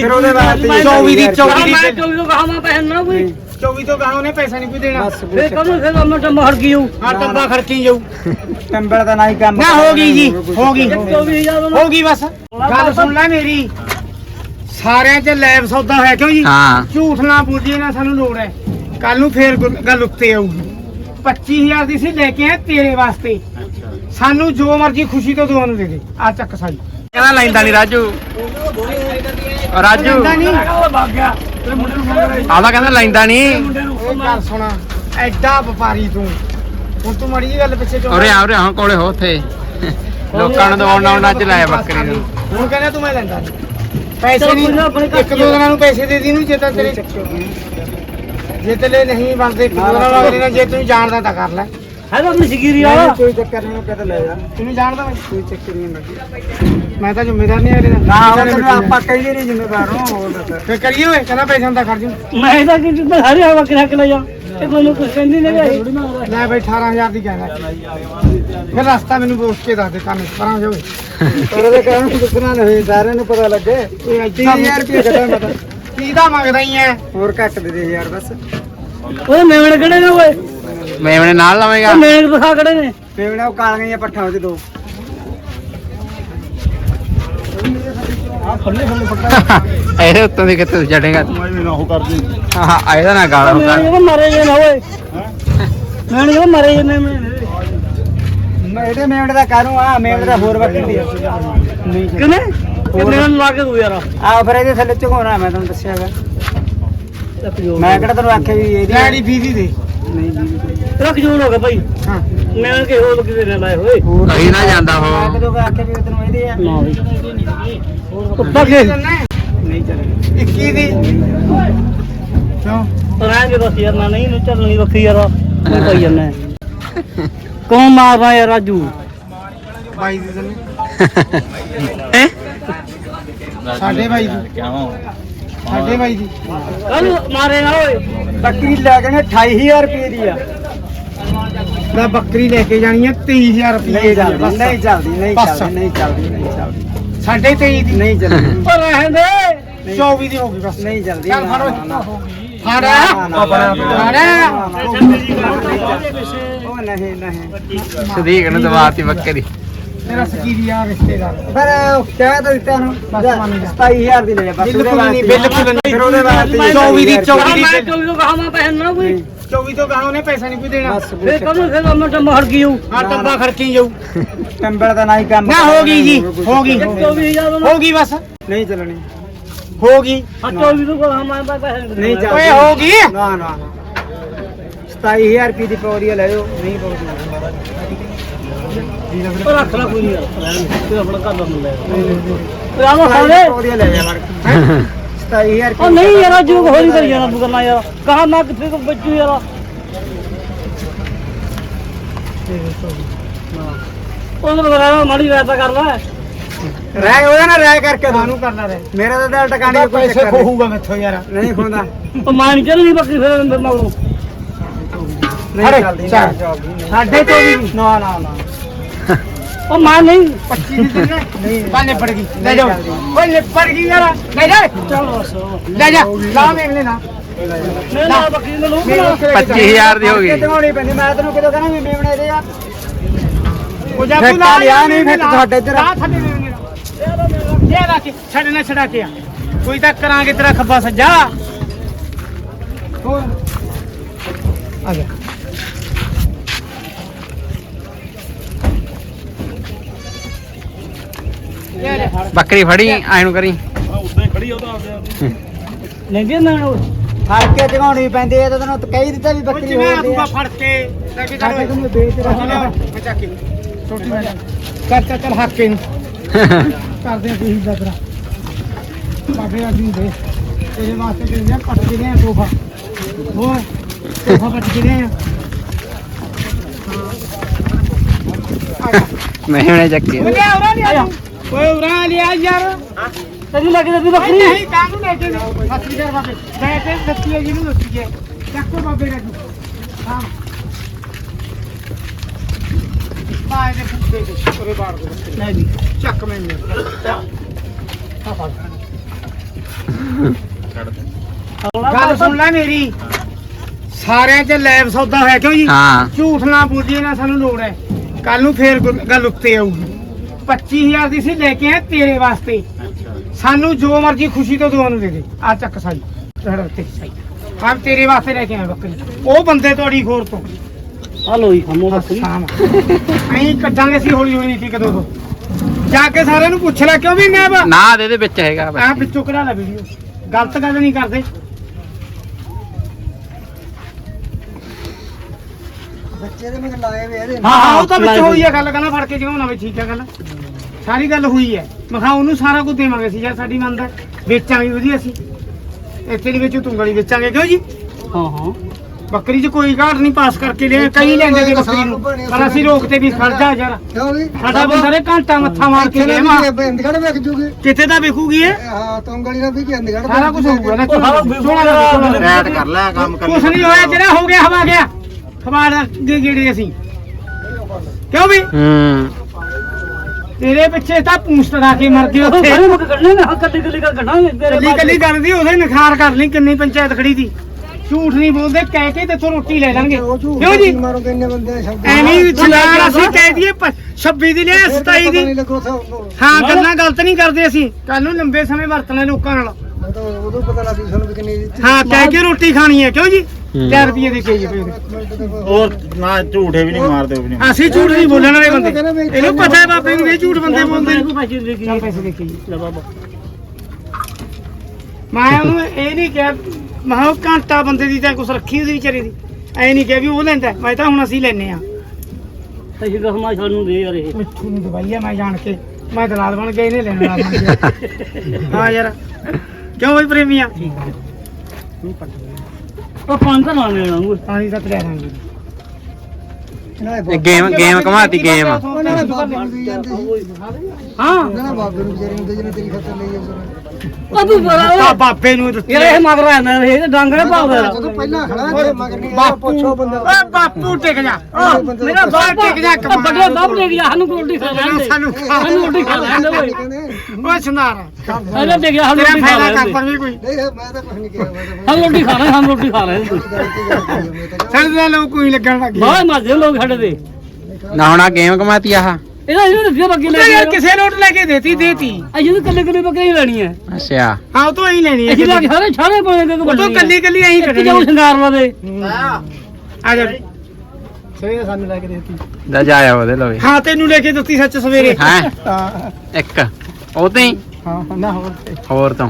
ਫਿਰ ਉਹਦੇ ਵਾਸਤੇ 24 ਦੀ 24 ਮੈਂ ਦੀ ਚੌਵੀ ਤੋਂ ਕਹਾ ਮੈਂ ਪੈਸੇ ਨਾ ਕੋਈ। 24 ਤੋਂ ਕਹਾ ਉਹਨੇ ਪੈਸਾ ਨਹੀਂ ਕੋਈ ਦੇਣਾ। ਬਸ ਫੇਰ ਕਦੋਂ ਫਿਰ ਮੈਂ ਟੰਮ ਹੜ ਗਈ ਹੂੰ। ਹਾਂ ਟੱਬਾ ਖਰਚੀ ਜਾਊ। ਟੰਬਲ ਦਾ ਨਾ ਹੀ ਕੰਮ ਨਾ ਹੋ ਗਈ ਜੀ ਹੋ ਗਈ। 24000 ਹੋ ਗਈ ਬਸ। ਗੱਲ ਸੁਣ ਲੈ ਮੇਰੀ। ਸਾਰਿਆਂ 'ਚ ਲੈਬ ਸੌਦਾ ਹੋਇਆ ਕਿਉਂ ਜੀ? ਹਾਂ। ਝੂਠ ਨਾ ਬੋਲੀਏ ਨਾ ਸਾਨੂੰ ਲੋੜ ਹੈ। ਕੱਲ ਨੂੰ ਫੇਰ ਗੱਲ ਉੱਤੇ ਆਊਗੀ। 25000 ਦੀ ਸੀ ਲੈ ਕੇ ਆਏ ਤੇਰੇ ਵਾਸਤੇ। ਸਾਨੂੰ ਜੋ ਮਰਜ਼ੀ ਖੁਸ਼ੀ ਤੋਂ ਦੁਆ ਨੂੰ ਦੇ ਦੇ। ਆ ਚੱਕ ਸਾਈ। ਕਹਿੰਦਾ ਲੈਂਦਾ ਨਹੀਂ ਰਾਜੂ। ਰਾਜੂ। ਲੈਂਦਾ ਨਹੀਂ। ਆਦਾ ਕਹਿੰਦਾ ਲੈਂਦਾ ਨਹੀਂ। ਇਹ ਗੱਲ ਸੁਣਾ ਐਡਾ ਵਪਾਰੀ ਤੂੰ। ਹੁਣ ਤੂੰ ਮੜੀ ਜੀ ਗੱਲ ਪਿੱਛੇ ਕਿਉਂ ਉਰੇ ਆ ਉਰੇ ਹਾਂ ਕੋਲੇ ਹੋ ਉੱਥੇ। ਲੋਕਾਂ ਨੂੰ ਦਵਾਉਣ ਆਉਣ ਅੱਜ ਲਾਇਆ ਬੱਕਰੀ ਨੂੰ। ਹੁਣ ਕਹਿੰਦਾ ਤੂੰ ਮੈਂ ਲੈਂਦਾ ਨਹੀਂ। ਪੈਸੇ ਨਹੀਂ ਇੱਕ ਦੋ ਦਿਨਾਂ ਨੂੰ ਪੈਸੇ ਦੇ ਦੀ ਨੂੰ ਜੇ ਤਾਂ ਤੇਰੇ ਜੇ ਤੇਰੇ ਨਹੀਂ ਬਣਦੇ ਇੱਕ ਦੋ ਦਿਨਾਂ ਨੂੰ ਅਗਲੇ ਨਾਲ ਜੇ ਤੂੰ ਜਾਣਦਾ ਤਾਂ ਕਰ ਲੈ। ਹੈ ਤਾਂ ਮਸ਼ਗੀਰੀ ਆ ਨਹੀਂ, ਕੋਈ ਚੱਕਰ ਨਹੀਂ ਕਿਤੇ ਲੈ ਜਾ। ਤੈਨੂੰ ਜਾਣਦਾ ਮੈਂ ਕੋਈ ਚੱਕਰ ਨਹੀਂ ਲੱਗੀ ਮੈਂ ਤਾਂ ਜ਼ਿੰਮੇਦਾਰ ਨਹੀਂ ਦਾ ਨਾ ਉਹ ਤੈਨੂੰ ਆਪਾਂ ਕਹੀਏ ਨਹੀਂ ਜ਼ਿੰਮੇਵਾਰ ਹਾਂ ਫੇਰ ਕਰੀਏ ਓਏ ਕਹਿੰਦਾ ਪੈਸੇ ਦਾ ਖਰਚ ਮੈਂ ਤਾਂ ਕਿ ਤੂੰ ਹਰੇ ਹਵਾ ਕਿਰਾ ਕੇ ਲੈ ਜਾ। ਇਹ ਮੈਨੂੰ ਕੁਝ ਕਹਿੰਦੀ ਨਹੀਂ ਲੈ ਬਈ 18000 ਦੀ ਕਹਿੰਦਾ ਫਿਰ ਰਸਤਾ ਮੈਨੂੰ ਪੁੱਛ ਕੇ ਦੱਸ ਦੇ ਕੰਮ ਪਰਾਂ ਜੋ ਉਹਦੇ ਕਹਿਣ ਨੂੰ ਦੁੱਖਣਾ ਨਹੀਂ ਸਾਰਿਆਂ ਨੂੰ ਪਤਾ ਲੱਗੇ। ਇਹ 3000 ਰੁਪਏ ਘਟਾ ਮੈਂ ਤਾਂ ਕੀ ਦਾ ਮੰਗਦਾ ਹੀ ਐ। ਹੋਰ ਘੱਟ ਦੇ ਦੇ ਯਾਰ ਬਸ। ਓਏ ਮੇਵਣ ਕਿਹੜੇ ਨੇ ਓਏ? ਮੈਂ ਆਪਣੇ ਨਾਲ ਲਵੇਂਗਾ। ਉਹ ਮੇਵਣ ਦਿਖਾ ਕਿਹੜੇ ਨੇ। ਪੇਵਣਾ ਉਹ ਕਾਲੀਆਂ ਜਿਹੀਆਂ ਪੱਠਾਂ ਉਹਦੇ ਦੋ। ਇਹਦੇ ਉੱਤੋਂ ਦੀ ਕਿੱਥੇ ਛੱਡੇਗਾ ਹਾਂ ਹਾਂ ਇਹਦਾ ਨਾ ਗਾਲ ਮੇਵਣ ਜਦੋਂ ਮਾਰੇ ਜੇ ਨਾ ਓਏ ਮੇਵਣ ਜਦੋਂ ਮਾਰੇ ਜੇ ਨੇ ਮੈਂ ਇਹਦੇ ਦਾ ਕਾਹਨੂੰ ਆ? ਮੇਵਣੇ ਦਾ ਹੋਰ ਦੀ ਨਹੀਂ ਕਿਨੇ ਮੇਵਣ ਲਾ ਕੇ ਦੂ ਯਾਰ। ਆ ਫਿਰ ਇਹਦੇ ਥੱਲੇ ਝੁਕਾਉਣਾ ਮੈਂ ਤੁਹਾਨੂੰ ਦੱਸਿਆਗਾ ਮੈਂ ਕਿਹੜਾ ਤੈਨੂੰ ਆਖਿਆ ਵੀ ਇਹਦੀ ਡੈਡੀ ਬੀਜੀ ਦੇ। ਨਹੀਂ ਜੀ। ਰੱਖ ਜੂਣ ਹੋ ਗਿਆ ਭਾਈ। ਹਾਂ। ਮੇਵਣ ਕੇ ਹੋਰ ਕਿਸੇ ਨੇ ਲਾਏ ਹੋਏ। ਹੋਰ ਕਹੀ ਨਾ ਜਾਂਦਾ ਮੈਂ ਉਹ ਕਦੋਂ ਆਖਿਆ ਵੀ ਤੈਨੂੰ ਇਹਦੇ ਆ। ਨਾ ਬਈ ਉੱਪਰ ਕੇ ਨਹੀਂ ਚੱਲੇਗਾ 21 ਦੀ। ਕਿਉਂ? ਰਹਿਣਗੇ ਬਸ ਯਾਰ ਨਾ ਨਹੀਂ ਚੱਲਣੀ ਵੱਖਰੀ ਯਾਰ ਮੈਂ ਪਾਈ ਜਾਂਦਾ। ਕੌਣ ਮਾਰਦਾ ਯਾਰ ਰਾਜੂ? ਬਾਈ ਦੀ ਤੈਨੂੰ ਸਾਡੇ ਬਾਈ ਦੀ ਸਾਡੇ ਬਾਈ ਦੀ ਕੱਲ ਮਾਰੇ ਨਾ ਓਏ ਬੱਕਰੀ ਲੈ ਕੇ ਨੇ 28000 ਰੁਪਏ ਦੀ ਆ ਮੈਂ ਬੱਕਰੀ ਲੈ ਕੇ ਜਾਣੀ ਹੈ 23000 ਰੁਪਏ ਨਹੀਂ ਚੱਲਦੀ ਨਹੀਂ ਚੱਲਦੀ ਨਹੀਂ। ਚੱਲਦੀ ਨਹੀਂ ਚੱਲਦੀ ਨਹੀਂ ਚੱਲਦੀ ਸਾਡੇ 23 ਦੀ ਨਹੀਂ ਚੱਲਦੀ ਪਰ ਰਹਿਣ ਦੇ 24 ਦੀ ਹੋ ਗਈ ਬਸ ਨਹੀਂ ਚੱਲਦੀ ਚੱਲ ਫੜ ਫੜ ਫੜ ਉਹ ਨਹੀਂ ਨਹੀਂ ਸਦੀਕ ਨੂੰ ਦਵਾਤੀ ਬੱਕਰੀ ਤੇਰਾ ਸਕੀਰੀਆ ਰਿਸ਼ਤੇਦਾਰ। ਪਰ ਉਹ ਕਹਿ ਤਾਂ ਦਿੱਤਾ ਨੂੰ ਬਸ ਮੰਨ ਜਾ। 27000 ਦੀ ਲੈ ਜਾ ਬਸ ਉਹਦੇ ਬਿਲਕੁਲ ਨਹੀਂ ਵਾਸਤੇ। ਬਿਲਕੁਲ ਨਹੀਂ ਫਿਰ ਉਹਦੇ ਵਾਸਤੇ 24 ਦੀ 24 ਕਹਾ ਦੀ ਮੈਂ ਚੌਵੀ ਤੋਂ ਕਹਾ ਮੈਂ ਪੈਸੇ ਨਾ ਕੋਈ? 24 ਤੋਂ ਕਹਾ ਉਹਨੇ ਪੈਸਾ ਨਹੀਂ ਕੋਈ ਦੇਣਾ? ਫੇਰ ਕਦੋਂ ਫਿਰ ਮੈਂ ਹੂੰ। ਟੱਬਾ ਖਰਚੀ ਜਾਊ। ਟੰਬਲ ਦਾ ਨਾ ਹੀ ਕੰਮ ਨਾ ਹੋ ਗਈ ਜੀ ਹੋ ਗਈ। 24000 ਹੋ ਗਈ। ਬਸ। ਨਹੀਂ ਚੱਲਣੀ। ਹੋ ਗਈ। ਹਾਂ 24 ਤੋਂ ਕਹਾ ਮੈਂ ਪੈਸੇ ਨਹੀਂ ਚੱਲਦੀ। ਓਏ ਹੋ ਗਈ। ਨਾ ਨਾ ਨਾ। 27000 ਰੁਪਏ ਦੀ ਪੌੜੀ ਲੈ ਜਾਓ ਨਹੀਂ ਪੌੜੀ ਉਹ ਰੱਖ ਲੈ ਕੋਈ ਨਹੀਂ ਯਾਰ ਰਹਿਣ ਦੇ। ਤੂੰ ਆਪਣਾ ਘਰ ਦਾ ਮੁੰਡਾ ਯਾਰ ਉਹ ਆਵਾ ਖਾਣੇ? ਪੌੜੀ ਲੈ ਜਾ ਵੜ 27000 ਉਹ ਨਹੀਂ ਯਾਰ ਜੋ ਹੋਰੀ ਕਰੀ ਜਾਣਾ ਤੂੰ ਕਰਨਾ ਯਾਰ ਕਹਾ ਮੈਂ ਕਿੱਥੇ ਤੋਂ ਬੱਚੂ ਯਾਰ। ਉਹਨਾਂ ਨੂੰ ਬਣਾ ਮਾੜੀ ਰਾਇਤਾ ਕਰ ਲੈ। ਰਹਿ ਉਹਦਾ ਨਾ ਰਹਿ ਕਰਕੇ ਦੋ। ਕਾਹਨੂੰ ਕਰਨਾ ਰੇ ਮੇਰਾ ਤਾਂ ਦਿਲ ਟਿਕਾਣੇ ਦਾ ਕੋਈ ਪੈਸੇ ਚੱਕਰ ਨਹੀਂ। ਖੋਹੂਗਾ ਮੈਥੋਂ ਯਾਰ। ਨਹੀਂ ਖੁੰਦਾ ਉਹ ਮਾਂ ਨਹੀਂ ਚੱਲਣੀ ਬੱਕਰੀ ਫਿਰ ਅੰਦਰ ਮਗਰੋਂ ਨਹੀਂ ਚੱਲਦੀ ਚੱਲ। ਨਹੀਂ ਚੱਲਦੀ, ਨਹੀਂ। ਸਾਡੇ ਤੋਂ ਵੀ। ਨਾ ਨਾ ਨਾ। ਉਹ ਮਾਂ ਨਹੀਂ। 25 ਦੀ ਦਿਨ ਨਹੀਂ ਬਾਨੇ ਪੜ ਗਈ। ਲੈ ਜਾਓ। ਓਏ ਲੈ ਪੜ ਗਈ ਯਾਰ। ਲੈ ਜਾ। ਚੱਲ ਬਸ। ਲੈ ਜਾ। ਲਾ ਮੇਗ ਲੈਣਾ ਮੈਂ ਨਾ ਬੱਕਰੀ ਨੂੰ ਲਊਂਗਾ। 25000 ਦੀ ਹੋ ਗਈ। ਦਿਵਾਉਣੀ ਪੈਂਦੀ। ਮੈਂ ਤੈਨੂੰ ਕਿਦੋਂ ਕਹਣਾ ਵੀ ਮੇਵਣੇ ਦੇ ਆ। ਉਹ ਜਾ ਤੂੰ ਲਾ ਲਿਆ ਨਹੀਂ, ਫਿਰ ਤੁਹਾਡੇ ਇੱਧਰ। ਲਾ ਸਾਡੇ ਮੇਗ ਲੈ ਲਾ। ਕੇ ਛੱਡ ਨਾ ਛੜਾ ਕੇ ਆ। ਕੋਈ ਤਾਂ ਕਰਾਂਗੇ ਤੇਰਾ ਖੱਬਾ ਸੱਜਾ। ਹੋਰ। ਆ ਜਾ ਲੈ ਲੈ ਫੜ ਬੱਕਰੀ ਫੜੀ ਐ ਨੂੰ ਕਰੀ। ਨਹੀਂ ਜੀ ਮੈਂ ਉਹ ਫੜ ਕੇ ਦਿਵਾਉਣੀ ਪੈਂਦੀ ਹੈ ਤਾਂ ਤੈਨੂੰ ਕਹੀ ਦਿੱਤਾ ਵੀ ਉਹ ਬੱਕਰੀ ਜਿਵੇਂ ਹੋਰ ਦੇ ਆਦੂਗਾ ਆ ਫੜ ਕੇ ਲੈ ਕੇ ਸਾਡੇ ਚੱਲ ਕੋਲ ਵੇਚ ਰਿਹਾ ਬਚਾ ਕੇ। ਛੋਟੀ ਮੈਂ ਚੱਲ ਚੱਲ ਚੱਲ ਹੱਕ ਕੇ ਨੂੰ ਕਰਦੇ ਆ ਤੁਸੀਂ ਦਾ ਤੇਰਾ ਬਾਬੇ ਅਸੀਂ ਦੇ। ਤੇਰੇ ਵਾਸਤੇ ਤੇ ਨੇ ਪੱਟ ਕੇ ਨੇ ਤੋਹਫਾ। ਹੋਰ ਤੋਹਫਾ ਪੱਟ ਕੇ ਨੇ ਮੈਂ ਹੁਣੇ ਚੱਕੀ ਓਏ ਉਰਾ ਲਿਆ ਓਏ ਉਰਾ ਲਿਆ ਯਾਰ। ਤੈਨੂੰ ਲੱਗ ਜਾਂਦੀ ਓਏ ਬੱਕਰੀ ਨਹੀਂ ਕਾਹਨੂੰ ਲੈ ਕੇ ਸੱਤੀ ਕਰ ਬਾਬੇ। ਲੈ ਕੇ ਦੱਸੀ ਹੈ ਜਿਹਨੂੰ ਦੱਸੀ ਹੈ ਚੱਕੋ ਬਾਬੇ ਦਾ ਹਾਂ। ਬਾਏ ਦੇ ਫੁੱਟੇ ਦੇ ਉਰੇ ਬਾੜ ਦੋ ਨਹੀਂ ਜੀ ਚੱਕ ਮੈਨੂੰ। ਆ ਫੜ। ਗੱਲ ਸੁਣ ਲੈ ਮੇਰੀ। ਸਾਰਿਆਂ 'ਚ ਲੈਬ ਸੌਦਾ ਹੋਇਆ ਕਿਉਂ ਜੀ? ਹਾਂ। ਝੂਠ ਨਾ ਬੋਲੀਏ ਨਾ ਸਾਨੂੰ ਲੋੜ ਹੈ। ਕੱਲ ਨੂੰ ਫੇਰ ਗੱਲ ਉੱਤੇ ਆਊਗੀ। 25000 ਦੀ ਸੀ ਲੈ ਕੇ ਆਏ ਤੇਰੇ ਵਾਸਤੇ। ਸਾਨੂੰ ਜੋ ਮਰਜ਼ੀ ਖੁਸ਼ੀ ਤੋਂ ਨੂੰ ਦੇ ਦੇ। ਆ ਚੱਕ ਸਾਈ। ਰੜ ਤੇ ਸਾਈ। ਹਾਂ ਤੇਰੇ ਵਾਸਤੇ ਲੈ ਕੇ ਆਇਆ ਬੱਕਰੀ। ਉਹ ਬੰਦੇ ਤੁਹਾਡੀ ਖੋਰ ਤੋਂ। ਆ ਲੋ ਜੀ ਖਮੋ ਬੱਕਰੀ। ਅਸੀਂ ਕੱਢਾਂਗੇ ਸੀ ਹੌਲੀ ਹੌਲੀ ਇੱਕ ਦੋ ਤੋਂ। ਜਾ ਕੇ ਸਾਰਿਆਂ ਨੂੰ ਪੁੱਛ ਲੈ ਕਿਉਂ ਵੀ ਮੈਂ ਨਾ ਦੇ ਦੇ ਵਿੱਚ ਹੈਗਾ ਆ ਵਿੱਚੋਂ ਕਢਾ ਲੈ ਵੀਡੀਓ। ਗਲਤ ਗੱਲ ਨਹੀਂ ਕਰਦੇ। ਦੇ ਲਾਏ ਵੇ ਇਹਦੇ ਹਾਂ ਹਾਂ ਉਹ ਤਾਂ ਵਿੱਚ ਹੋਈ ਹੈ ਗੱਲ ਕਹਿੰਦਾ ਫੜ ਕੇ ਜਿਉਂ ਨਾ ਵੀ ਠੀਕ ਹੈ ਗੱਲ। ਸਾਰੀ ਗੱਲ ਹੋਈ ਹੈ ਮੈਂ ਕਿਹਾ ਉਹਨੂੰ ਸਾਰਾ ਕੁਝ ਦੇਵਾਂਗੇ ਸੀ ਜਾਂ ਸਾਡੀ ਮੰਨਦਾ। ਵੇਚਾਂਗੇ ਵਧੀਆ ਸੀ ਇੱਥੇ ਦੀ ਵਿੱਚ ਤੂੰ ਗਲੀ ਵੇਚਾਂਗੇ ਕਿਉਂ ਜੀ? ਹਾਂ ਹਾਂ। ਬੱਕਰੀ 'ਚ ਕੋਈ ਘਾਟ ਨਹੀਂ ਪਾਸ ਕਰਕੇ ਲਿਆ ਕਈ ਲੈਂਦੇ ਨੇ ਬੱਕਰੀ ਨੂੰ। ਪਰ ਅਸੀਂ ਰੋਕਤੇ ਵੀ ਖੜ ਜਾ ਯਾਰ। ਕਿਉਂ ਵੀ ਸਾਡਾ ਬੰਦਾ ਨੇ ਘੰਟਾ ਮੱਥਾ ਮਾਰ ਕੇ ਗਿਆ ਮਾ ਅੰਦਗੜ ਵੇਖ ਜੂਗੀ ਕਿਤੇ ਤਾਂ ਵਿਕੂਗੀ ਇਹ? ਹਾਂ ਤੰਗਲੀ ਨਾ ਵੀ ਕਿ ਅੰਦਗੜ ਸਾਰਾ ਕੁਝ ਹੋਊਗਾ ਨਾ ਰੈਡ ਕਰ ਲੈ ਕੰਮ ਕੁਛ ਨਹੀਂ ਹੋਇਆ ਜਿਹੜਾ ਹੋ ਗਿਆ ਹਵਾ ਗਿਆ। ਖਵਾੜ ਦੇ ਗੇੜੇ ਅਸੀਂ। ਕਿਉਂ ਵੀ? ਹੂੰ। ਤੇਰੇ ਪਿੱਛੇ ਤਾਂ ਪੂੰਛ ਤੜਾ ਕੇ ਮਰ ਗਏ ਉੱਥੇ। ਸਾਰੇ ਮੁੱਕ ਕੱਢਣੇ ਨੇ ਹਾਂ ਕੱਲੀ ਕੱਲੀ ਕਰ ਕੱਢਾਂਗੇ ਤੇਰੇ ਕੱਲੀ ਕੱਲੀ ਗੱਲ ਦੀ ਉਹਦੇ ਨਖਾਰ ਕਰ ਲਈ ਕਿੰਨੀ ਪੰਚਾਇਤ ਖੜੀ ਦੀ ਝੂਠ ਨਹੀਂ ਬੋਲਦੇ ਕਹਿ ਕੇ ਤੇ ਰੋਟੀ ਲੈ ਲਾਂਗੇ ਕਿਉਂ ਜੀ? ਮਾਰੋ ਕਿੰਨੇ ਬੰਦੇ ਸ਼ਬਦ ਐਵੇਂ ਅਸੀਂ ਕਹਿ ਦਈਏ ਪ- 26 ਦੀ ਲਿਆ 27 ਦੀ। ਹਾਂ ਗੱਲਾਂ ਗਲਤ ਨਹੀਂ ਕਰਦੇ ਅਸੀਂ। ਕੱਲ ਨੂੰ ਲੰਬੇ ਸਮੇਂ ਵਰਤਣਾ ਲੋਕਾਂ ਨਾਲ। ਉਹ ਤਾਂ ਉਦੋਂ ਪਤਾ ਲੱਗ ਸਾਨੂੰ ਵੀ ਕਿੰਨੀ ਹਾਂ ਕਹਿ ਕੇ ਰੋਟੀ ਖਾਣੀ ਹੈ। ਕਿਉਂ ਜੀ। 4 ਰੁਪਏ ਦੇ ਕੇ ਜੀ ਹੋਰ ਨਾ ਝੂਠੇ ਵੀ ਨਹੀਂ ਮਾਰਦੇ ਵੀ ਨਹੀਂ ਅਸੀਂ ਝੂਠ ਨਹੀਂ ਬੋਲਣ ਵਾਲੇ ਬੰਦੇ। ਇਹਨੂੰ ਪਤਾ ਹੈ ਬਾਬੇ ਨੂੰ ਇਹ ਝੂਠ ਬੰਦੇ ਬੋਲਦੇ ਨੇ। ਪੈਸੇ ਦੇ ਚੱਲ ਪੈਸੇ ਦੇ ਕੇ ਜੀ। ਲੈ ਬਾਬਾ। ਮੈਂ ਉਹਨੂੰ ਇਹ ਨਹੀਂ ਕਿਹਾ ਮੈਂ ਕਿਹਾ ਉਹ ਘੰਟਾ ਬੰਦੇ ਦੀ ਤਾਂ ਕੁਛ ਰੱਖੀ ਉਹਦੀ ਵਿਚਾਰੇ ਦੀ। ਐ ਨਹੀਂ ਕਿਹਾ ਵੀ ਉਹ ਲੈਂਦਾ ਮੈਂ ਤਾਂ ਹੁਣ ਅਸੀਂ ਲੈਨੇ ਆ ਪੈਸੇ ਕਸਮਾ ਸਾਨੂੰ ਦੇ ਯਾਰ ਇਹ। ਮਿੱਠੂ ਨੂੰ ਦਵਾਈ ਆ ਮੈਂ ਜਾਣ ਕੇ। ਮੈਂ ਦਲਾਲ ਬਣ ਗਿਆ ਇਹਨੇ ਲੈਣ ਹਾਂ ਯਾਰ। ਕਿਉਂ ਬਈ ਪ੍ਰੇਮੀਆਂ ਉਹ ਪੰਜ ਨਾ ਲੈਣਾ ਉਹ ਪਾਣੀ ਤਾਂ ਲੈ ਦਾਂਗੇ ਇਹ ਗੇਮ ਗੇਮ ਘਮਾਤੀ ਗੇਮ ਹਾਂ। ਨੇ ਬਾਬੇ ਨੂੰ ਵਿਚਾਰੇ ਨੂੰ ਜਿਹਨੇ ਤੇਰੀ ਖਾਤਰ ਲਈ ਜਾਂਦੇ ਉਹ ਤੂੰ ਬੜਾ ਆ ਬਾਬੇ ਨੂੰ ਯਾਰ ਇਹ ਮਗਰ ਆਂਦਾ ਇਹ ਡੰਗ ਨੇ ਪਾਉਂਦਾ। ਜਦੋਂ ਪਹਿਲਾਂ ਖੜਾ ਤੇ ਮਗਰ ਨਹੀਂ ਆਇਆ ਬਾਪੂ ਪੁੱਛੋ ਬੰਦਾ। ਓਏ ਬਾਪੂ ਟਿਕ ਜਾ। ਓ, ਮੇਰਾ ਬਾਪ ਟਿਕ ਜਾ ਉਹ ਵੱਡੇ ਬਾਪ ਦੇ ਗਿਆ ਸਾਨੂੰ ਰੋਟੀ ਖਾ ਲੈਣ ਦੇ। ਸਾਨੂੰ ਸਾਨੂੰ ਰੋਟੀ ਖਾ ਲੈਣ ਦੇ ਓਏ। ਕਹਿੰਦੇ ਓਏ ਸੁਨਾਰ। ਅਰੇ ਦੇ ਗਿਆ ਸਾਨੂੰ ਤੇਰਾ ਰੋਟੀ ਖਾ ਫਾਇਦਾ ਲੈਣ ਕਰ ਦੇ। ਪਰ ਵੀ ਕੋਈ। ਨਹੀਂ ਮੈਂ ਤਾਂ ਕੁਝ ਨਹੀਂ ਕਿਹਾ ਮੈਂ ਤਾਂ ਸਾਨੂੰ ਰੋਟੀ ਖਾ ਲੈ ਸਾਨੂੰ ਰੋਟੀ ਖਾ ਲੈਣ ਦੇ। ਸਾਡੇ ਦੇ ਲੋਕ ਕੋਈ ਲੱਗਣ ਲੱਗ ਗਏ ਬਾਹਰ ਮਰਦੇ ਲੋਕ ਸਾਡੇ ਦੇ ਨਾ ਹੁਣ ਆ ਗੇਮ ਆਹ। ਇਹਦਾ ਇਹਨੂੰ ਦੱਸਿਆ ਬੱਕੀ ਲੈ ਤੇ ਯਾਰ ਕੇ ਕਿਸੇ ਲੋਟ ਲੈ ਕੇ ਦੇਤੀ ਦੇਤੀ। ਅਸੀਂ ਤਾਂ ਕੱਲੇ ਕੱਲੇ ਬੱਕਰੀ ਲੈਣੀ ਹੈ। ਅੱਛਾ। ਹਾਂ ਉਹ ਤੋਂ ਹੀ ਲੈਣੀ ਹੈ ਅਸੀਂ ਲੈ ਕੇ ਸਾਰੇ ਪਾਉਣੇ ਕਿ ਉਹ ਤੋਂ ਕੱਲੀ ਕੱਲੀ ਐਂ ਕੱਢਣੀ ਜਾਉ ਸ਼ਿੰਗਾਰ ਦੇ ਆ ਜਾ। ਸਵੇਰੇ ਸਾਨੂੰ ਲੈ ਕੇ ਦੇਤੀ। ਦਾ ਜਾਇਆ ਉਹਦੇ ਲਵੇ। ਹਾਂ ਤੈਨੂੰ ਲੈ ਕੇ ਦਿੱਤੀ ਸੱਚ ਸਵੇਰੇ। ਹੈ? ਹਾਂ। ਇੱਕ। ਉਹ ਤੇ ਹੀ? ਹਾਂ ਨਾ ਹੋਰ ਹੋਰ ਤੋਂ।